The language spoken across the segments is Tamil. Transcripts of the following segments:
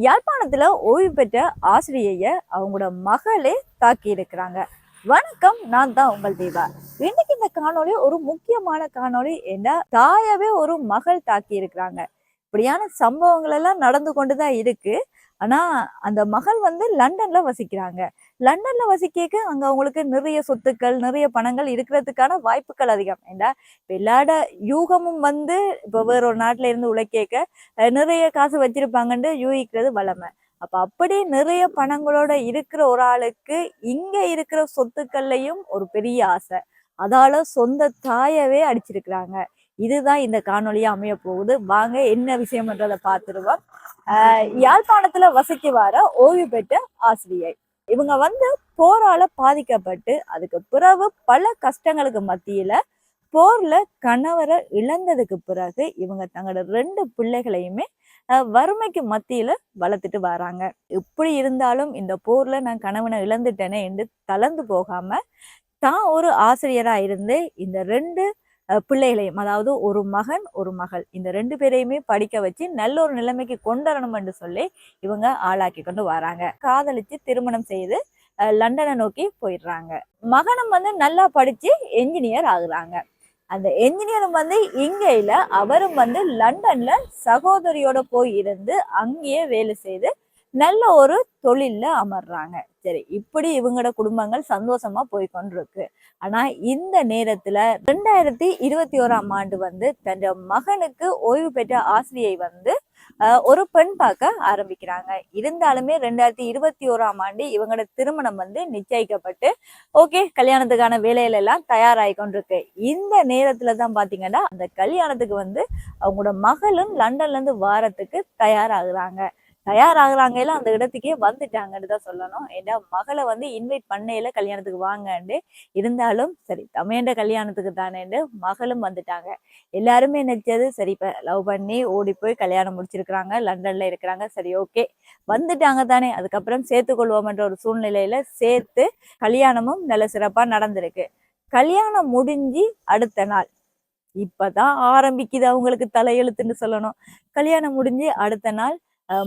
யாழ்ப்பாணத்தில் ஓய்வு பெற்ற ஆசிரியையை அவங்களோட மகளே தாக்கி இருக்கிறாங்க வணக்கம் நான் தான் உங்கள் தீபா இன்னைக்கு இந்த காணொளி ஒரு முக்கியமான காணொளி என்ன தாயவே ஒரு மகள் தாக்கி இருக்கிறாங்க இப்படியான சம்பவங்கள் எல்லாம் நடந்து கொண்டுதான் இருக்கு. ஆனா அந்த மகள் வந்து லண்டன்ல வசிக்கிறாங்க. லண்டன்ல வசிக்க அங்க அவங்களுக்கு நிறைய சொத்துக்கள் நிறைய பணங்கள் இருக்கிறதுக்கான வாய்ப்புகள் அதிகம். ஏண்டா? இப்ப எல்லாட யூகமும் வந்து இப்ப வேற ஒரு நாட்டுல இருந்து உழைக்க நிறைய காசு வச்சிருப்பாங்கன்னு யூகிக்கிறது வளமை அப்ப அப்படி நிறைய பணங்களோட இருக்கிற ஒரு ஆளுக்கு இங்க இருக்கிற சொத்துக்கள்லயும் ஒரு பெரிய ஆசை. அதால சொந்த தாயவே அடிச்சிருக்கிறாங்க. இதுதான் இந்த காணொலியா அமைய போகுது. வாங்க என்ன விஷயம்ன்றதை பார்த்துருவோம். யாழ்ப்பாணத்துல வசிக்க வர ஓய்வு பெற்ற ஆசிரியை. இவங்க வந்து போரால பாதிக்கப்பட்டு அதுக்கு பிறகு பல கஷ்டங்களுக்கு மத்தியில போர்ல கணவரை இழந்ததுக்கு பிறகு இவங்க தங்களோட ரெண்டு பிள்ளைகளையுமே வறுமைக்கு மத்தியில வளர்த்துட்டு வராங்க. இப்படி இருந்தாலும் இந்த போர்ல நான் கணவனை இழந்துட்டேனே என்று தளர்ந்து போகாம தான் ஒரு ஆசிரியரா இருந்து இந்த ரெண்டு பிள்ளைகளையும் அதாவது ஒரு மகன் ஒரு மகள். இந்த ரெண்டு பேரையுமே படிக்க வச்சு நல்ல ஒரு நிலைமைக்கு கொண்டு வரணும் என்று சொல்லி இவங்க ஆளாக்கி கொண்டு வராங்க. காதலிச்சு திருமணம் செய்து லண்டனை நோக்கி போயிடுறாங்க. மகனும் வந்து நல்லா படிச்சு என்ஜினியர் ஆகுறாங்க. அந்த என்ஜினியரும் வந்து இங்கேயில அவரும் வந்து லண்டன்ல சகோதரியோட போய் இருந்து அங்கேயே வேலை செய்து நல்ல ஒரு தொழில்ல அமர்றாங்க. சரி இப்படி இவங்களோட குடும்பங்கள் சந்தோஷமா போய் கொண்டிருக்கு ஆனா இந்த நேரத்துல ரெண்டாயிரத்தி இருபத்தி ஓராம் ஆண்டு வந்து தன் மகனுக்கு ஓய்வு பெற்ற ஆசிரியை வந்து ஒரு பெண் பார்க்க ஆரம்பிக்கிறாங்க. இருந்தாலுமே ரெண்டாயிரத்தி இருபத்தி ஓராம் ஆண்டு இவங்களோட திருமணம் வந்து நிச்சயிக்கப்பட்டு ஓகே கல்யாணத்துக்கான வேலையில எல்லாம் தயாராகி கொண்டிருக்கு. இந்த நேரத்துல தான் பாத்தீங்கன்னா அந்த கல்யாணத்துக்கு வந்து அவங்களோட மகளும் லண்டன்ல இருந்து வாரத்துக்கு தயாராகுறாங்க. தயாராகுறாங்க அந்த இடத்துக்கே வந்துட்டாங்கன்னு தான் சொல்லணும். ஏன்னா மகளை வந்து இன்வைட் பண்ணையில கல்யாணத்துக்கு வாங்கன்னு இருந்தாலும் சரி தமையண்ட கல்யாணத்துக்கு தானேன்னு மகளும் வந்துட்டாங்க. எல்லாருமே நினைச்சது சரி இப்ப லவ் பண்ணி ஓடி போய் கல்யாணம் முடிச்சிருக்கிறாங்க லண்டன்ல இருக்கிறாங்க சரி ஓகே வந்துட்டாங்க தானே. அதுக்கப்புறம் சேர்த்து கொள்வோம்ன்ற ஒரு சூழ்நிலையில சேர்த்து கல்யாணமும் நல்ல சிறப்பா நடந்திருக்கு. கல்யாணம் முடிஞ்சு அடுத்த நாள். இப்பதான் ஆரம்பிக்குது அவங்களுக்கு தலையெழுத்துன்னு சொல்லணும். கல்யாணம் முடிஞ்சு அடுத்த நாள்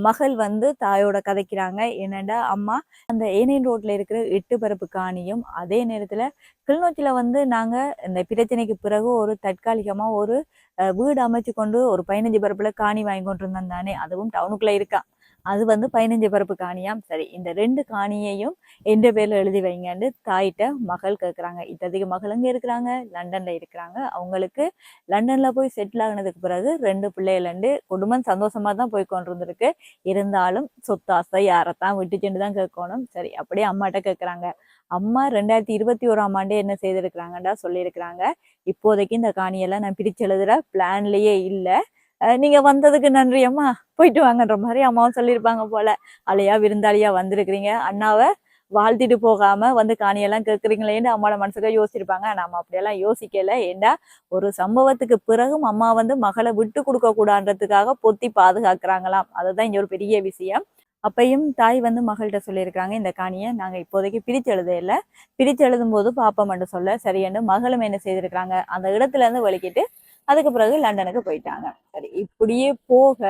மகள் வந்து தாயோட கதைக்கிறாங்க. என்னடா அம்மா அந்த ஏனையன் ரோட்ல இருக்கிற எட்டு பரப்பு காணியும் அதே நேரத்துல கிளிநொச்சியில வந்து நாங்க இந்த பிரச்சனைக்கு பிறகு ஒரு தற்காலிகமா ஒரு அஹ், வீடு அமைச்சு கொண்டு ஒரு பதினஞ்சு பரப்புல காணி வாங்கி கொண்டு இருந்தோம் தானே அதுவும் டவுனுக்குள்ள இருக்கா. அது வந்து பதினஞ்சு பரப்பு காணியாம். சரி இந்த ரெண்டு காணியையும் எந்த பேர்ல எழுதி வைங்கன்னு தாயிட்ட மகள் கேட்குறாங்க இப்போதைக்கு மகள் எங்க இருக்கிறாங்க? லண்டன்ல இருக்கிறாங்க. அவங்களுக்கு லண்டன்ல போய் செட்டில் ஆகினதுக்கு பிறகு ரெண்டு பிள்ளைகளண்டு குடும்பம் சந்தோஷமா தான் போய் கொண்டிருந்திருக்கு. இருந்தாலும் சொத்தாசை யாரைத்தான் விட்டுச்சுன்னு தான் கேட்கணும். சரி அப்படியே அம்மாட்ட கேட்குறாங்க அம்மா ரெண்டாயிரத்தி இருபத்தி ஓராம் ஆண்டே என்ன செய்திருக்கிறாங்கடா சொல்லியிருக்கிறாங்க. இப்போதைக்கு இந்த காணியெல்லாம் நான் பிரிச்சு எழுதுற பிளான்லயே இல்லை. நீங்க வந்ததுக்கு நன்றி அம்மா. போயிட்டு வாங்கன்ற மாதிரி அம்மாவும் சொல்லியிருப்பாங்க போல. அலையா விருந்தாளியா வந்திருக்கிறீங்க. அண்ணாவை வாழ்த்திட்டு போகாம வந்து காணியெல்லாம் கேட்குறீங்களேன்னு அம்மாவோட மனசுக்கு யோசிச்சிருப்பாங்க. நம்ம அப்படியெல்லாம் யோசிக்கல. ஏண்டா? ஒரு சம்பவத்துக்கு பிறகும் அம்மா வந்து மகளை விட்டு கொடுக்க கூடான்றதுக்காக பொத்தி பாதுகாக்கிறாங்களாம். அதுதான் இங்க ஒரு பெரிய விஷயம். அப்பையும் தாய் வந்து மகள்கிட்ட சொல்லியிருக்காங்க இந்த காணியை நாங்க இப்போதைக்கு பிரிச்சு எழுத இல்லை. பிரிச்சு எழுதும் போது பாப்போம்னு சொல்ல. சரியன்னு மகளும் என்ன செய்திருக்கிறாங்க? அந்த இடத்துல இருந்து வலிக்கிட்டு அதுக்கு பிறகு லண்டனுக்கு போயிட்டாங்க. சரி இப்படியே போக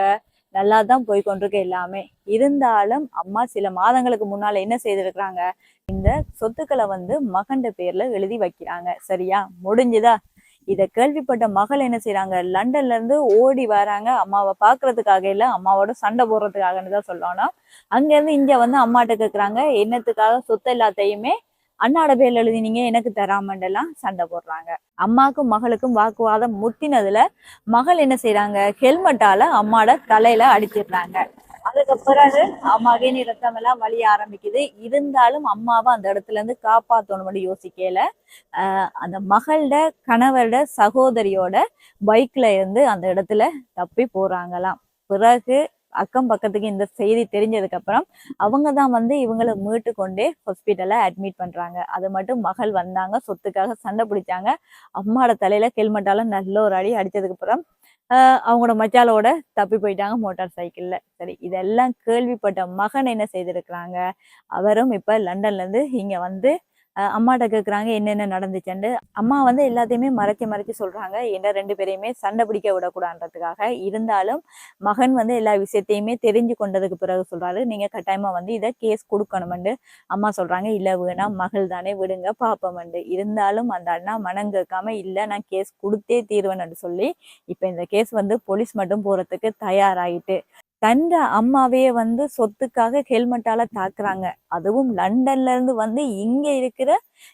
நல்லா தான் போய் கொண்டிருக்கு எல்லாமே. இருந்தாலும் அம்மா சில மாதங்களுக்கு முன்னால என்ன செய்திருக்கிறாங்க? இந்த சொத்துக்களை வந்து மகண்ட பேர்ல எழுதி வைக்கிறாங்க. சரியா? முடிஞ்சுதா? இத கேள்விப்பட்ட மகள் என்ன செய்யறாங்க லண்டன்ல இருந்து ஓடி வராங்க. அம்மாவை பாக்குறதுக்காக இல்ல அம்மாவோட சண்டை போடுறதுக்காகன்னு தான் சொல்லணும் அங்க இருந்து இங்க வந்து அம்மாட்ட கேக்குறாங்க. என்னத்துக்காக? சொத்து எல்லாத்தையுமே அண்ணாட பேர்ல எழுதினீங்க எனக்கு தராமண்டெல்லாம் சண்டை போடுறாங்க. அம்மாக்கும் மகளுக்கும் வாக்குவாதம் முத்தினதுல மகள் என்ன செய்யறாங்க ஹெல்மெட்டால அம்மாட தலையில அடிச்சிடுறாங்க. அதுக்கு பிறகு அம்மாவே நீ ரத்தம் எல்லாம் வலிய ஆரம்பிக்குது. இருந்தாலும் அம்மாவை அந்த இடத்துல இருந்து காப்பாத்தணும் யோசிக்கல. ஆஹ் அந்த மகளோட கணவரோட சகோதரியோட பைக்ல இருந்து அந்த இடத்துல தப்பி போறாங்களாம். பிறகு அக்கம் பக்கத்துக்கு இந்த செய்தி தெரிஞ்சதுக்கு அப்புறம் அவங்க தான் வந்து இவங்களை மீட்டு கொண்டே ஹாஸ்பிட்டல்ல அட்மிட் பண்றாங்க. அது மட்டும் மகள் வந்தாங்க சொத்துக்காக சண்டை பிடிச்சாங்க. அம்மாவோட தலையில ஹெல்மெட்டால நல்ல ஒரு அடி அடிச்சதுக்கு அப்புறம் அவங்களோட மச்சாலோட தப்பி போயிட்டாங்க மோட்டார் சைக்கிளில் சரி இதெல்லாம் கேள்விப்பட்ட மகன் என்ன செய்திருக்கிறாங்க? அவரும் இப்போ லண்டன்லேருந்து இங்கே வந்து அம்மாட்ட கேட்குறாங்க என்னென்ன நடந்துச்சுன்னு அம்மா வந்து எல்லாத்தையுமே மறைச்சி மறைச்சி சொல்கிறாங்க என்ன ரெண்டு பேரையுமே சண்டை பிடிக்க விடக்கூடாதுன்றதுக்காக. இருந்தாலும் மகன் வந்து எல்லா விஷயத்தையுமே தெரிஞ்சு கொண்டதுக்கு பிறகு சொல்கிறாரு நீங்கள் கட்டாயமாக வந்து இதை கேஸ் கொடுக்கணும்னு அம்மா சொல்கிறாங்க இல்லை வேணாம் மகள் தானே விடுங்க பாப்போம்ண்டு இருந்தாலும் அந்த அண்ணா மனம் கேட்காம இல்லை நான் கேஸ் கொடுத்தே தீர்வேன்னு சொல்லி இப்போ இந்த கேஸ் வந்து போலீஸ் மட்டும் போகிறதுக்கு தயாராகிட்டு தண்ட அம்மாவையே வந்து சொத்துக்காக ஹெல்மெட்டால தாக்குறாங்க. அதுவும் லண்டன்ல இருந்து வந்து இங்க இருக்கிற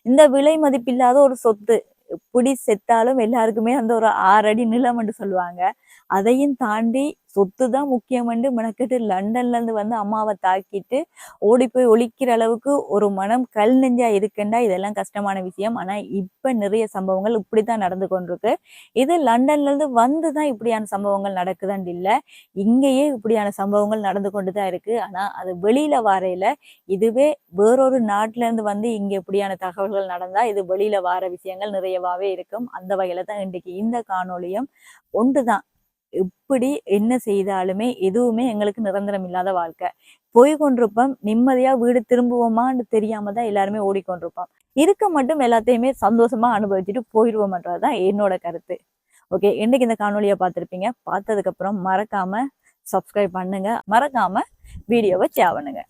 இந்த விலை மதிப்பில்லாத ஒரு சொத்து. எப்படி செத்தாலும் எல்லாருக்குமே அந்த ஒரு ஆறடி நிலம் என்று சொல்லுவாங்க. அதையும் தாண்டி சொத்து தான் முக்கியம்னு மெனக்கெட்டு லண்டன்ல இருந்து வந்து அம்மாவை தாக்கிட்டு ஓடி போய் ஒழிக்கிற அளவுக்கு ஒரு மனம் கல் நெஞ்சா இருக்குண்டா? இதெல்லாம் கஷ்டமான விஷயம். ஆனா இப்ப நிறைய சம்பவங்கள் இப்படித்தான் நடந்து கொண்டிருக்கு. இது லண்டன்ல இருந்து வந்து தான் இப்படியான சம்பவங்கள் நடக்குதான் இல்லை. இங்கேயே இப்படியான சம்பவங்கள் நடந்து கொண்டு தான் இருக்கு. ஆனா அது வெளியில வரையில இதுவே வேறொரு நாட்டுல இருந்து வந்து இங்க இப்படியான தகவல்கள் நடந்தா இது வெளியில வார விஷயங்கள் நிறையவாவே இருக்கும். அந்த வகையில தான் இன்றைக்கு இந்த காணொளியும் ஒன்றுதான். எப்படி என்ன செய்தாலுமே எதுவுமே எங்களுக்கு நிரந்தரம் இல்லாத வாழ்க்கை. போய் கொண்டிருப்போம் நிம்மதியா வீடு திரும்புவோமான்னு தெரியாம தான் எல்லாருமே ஓடிக்கொண்டிருப்போம். இருக்க மட்டும் எல்லாத்தையுமே சந்தோஷமா அனுபவிச்சுட்டு போயிடுவோம்ன்றதுதான் என்னோட கருத்து. ஓகே இன்னைக்கு இந்த காணொலியை பார்த்துருப்பீங்க. பார்த்ததுக்கப்புறம் மறக்காம சப்ஸ்கிரைப் பண்ணுங்க. மறக்காம வீடியோவை ஷேர் பண்ணுங்க.